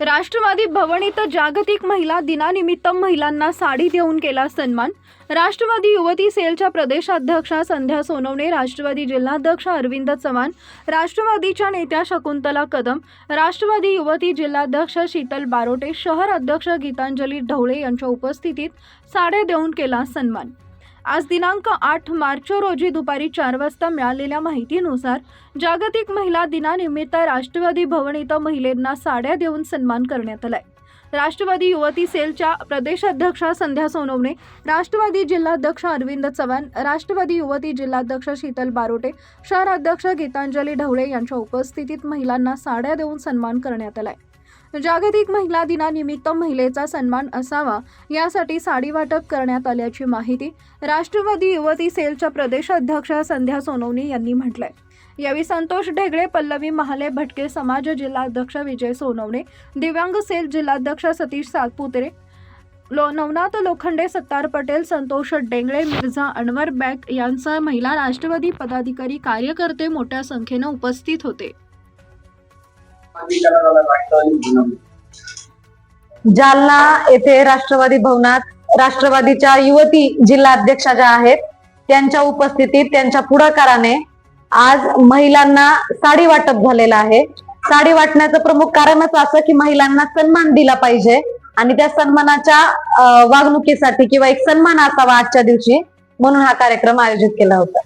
राष्ट्रवादी भवन इथं जागतिक महिला दिनानिमित्त महिलांना साडी देऊन केला सन्मान. राष्ट्रवादी युवती सेलच्या प्रदेशाध्यक्षा संध्या सोनवणे राष्ट्रवादी जिल्हाध्यक्ष अरविंद चव्हाण राष्ट्रवादीच्या नेत्या शकुंतला कदम राष्ट्रवादी युवती जिल्हाध्यक्ष शीतल बारोटे शहर अध्यक्ष गीतांजली ढवळे यांच्या उपस्थितीत साड्या देऊन केला सन्मान. आज दिनांक आठ मार्च रोजी दुपारी चार वाजता मिळालेल्या माहितीनुसार जागतिक महिला दिनानिमित्त राष्ट्रवादी भवन इथं महिलांना साड्या देऊन सन्मान करण्यात आलाय. राष्ट्रवादी युवती सेलच्या प्रदेशाध्यक्षा संध्या सोनवणे राष्ट्रवादी जिल्हाध्यक्ष अरविंद चव्हाण राष्ट्रवादी युवती जिल्हाध्यक्ष शीतल बारोटे शहर अध्यक्ष गीतांजली ढवळे यांच्या उपस्थितीत महिलांना साड्या देऊन सन्मान करण्यात आलाय. जागतिक महिला दिनानिमित्त महिलेचा सन्मान असावा यासाठी साडी वाटप करण्यात आल्याची माहिती राष्ट्रवादी युवती सेलच्या प्रदेशाध्यक्ष संध्या सोनवणे यांनी म्हटलंय. यावेळी संतोष ढेगळे पल्लवी महाले भटके समाज जिल्हाध्यक्ष विजय सोनवणे दिव्यांग सेल जिल्हाध्यक्ष सतीश सातपुतरे लो नवनाथ लोखंडे सत्तार पटेल संतोष डेंगळे मिर्झा अनवर बॅग यांसह महिला राष्ट्रवादी पदाधिकारी कार्यकर्ते मोठ्या संख्येनं उपस्थित होते. जालना येथे राष्ट्रवादी भवनात राष्ट्रवादीच्या युवती जिल्हा अध्यक्षा ज्या आहेत त्यांच्या उपस्थितीत त्यांच्या पुढाकाराने आज महिलांना साडी वाटप झालेलं आहे. साडी वाटण्याचं प्रमुख कारणच असं की महिलांना सन्मान दिला पाहिजे आणि त्या सन्मानाच्या वागणुकीसाठी किंवा एक सन्मान असावा आजच्या दिवशी म्हणून हा कार्यक्रम आयोजित केला होता.